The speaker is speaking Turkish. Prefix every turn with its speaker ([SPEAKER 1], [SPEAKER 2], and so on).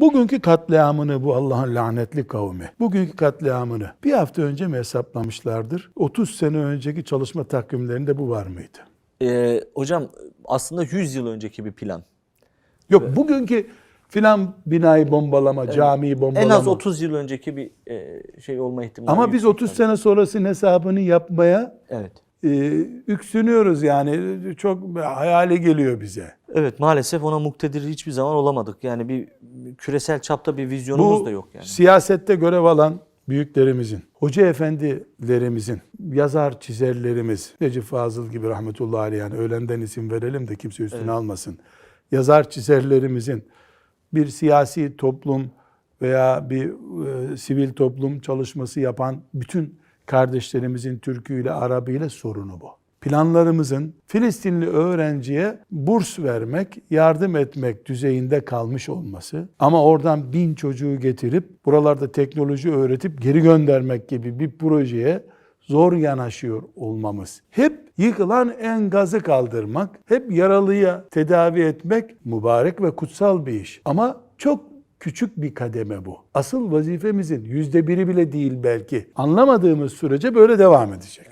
[SPEAKER 1] Bugünkü katliamını bu Allah'ın lanetli kavmi, bugünkü katliamını bir hafta önce mi hesaplamışlardır? 30 sene önceki çalışma takvimlerinde bu var mıydı?
[SPEAKER 2] Ee, hocam aslında 100 yıl önceki bir plan.
[SPEAKER 1] Yok bugünkü filan binayı bombalama, camiyi bombalama.
[SPEAKER 2] En az 30 yıl önceki bir e, şey olma ihtimali.
[SPEAKER 1] Ama biz
[SPEAKER 2] yüksek
[SPEAKER 1] 30
[SPEAKER 2] tabii.
[SPEAKER 1] sene sonrasının hesabını yapmaya
[SPEAKER 2] Evet.
[SPEAKER 1] e, üksünüyoruz yani. Çok hayali geliyor bize.
[SPEAKER 2] Evet maalesef ona muktedir hiçbir zaman olamadık. Yani bir küresel çapta bir vizyonumuz
[SPEAKER 1] Bu
[SPEAKER 2] da yok yani.
[SPEAKER 1] siyasette görev alan büyüklerimizin, hoca efendilerimizin, yazar çizerlerimiz, Necip Fazıl gibi rahmetullahi aleyh yani öğlenden isim verelim de kimse üstüne almasın. Yazar çizerlerimizin bir siyasi toplum veya bir e, sivil toplum çalışması yapan bütün kardeşlerimizin Türküyle, Arabiyle sorunu bu. Planlarımızın Filistinli öğrenciye burs vermek, yardım etmek düzeyinde kalmış olması ama oradan bin çocuğu getirip buralarda teknoloji öğretip geri göndermek gibi bir projeye zor yanaşıyor olmamız. Hep yıkılan enkazı kaldırmak, hep yaralıyı tedavi etmek mübarek ve kutsal bir iş. Ama çok küçük bir kademe bu. Asıl vazifemizin yüzde biri bile değil belki. Anlamadığımız sürece böyle devam edecek.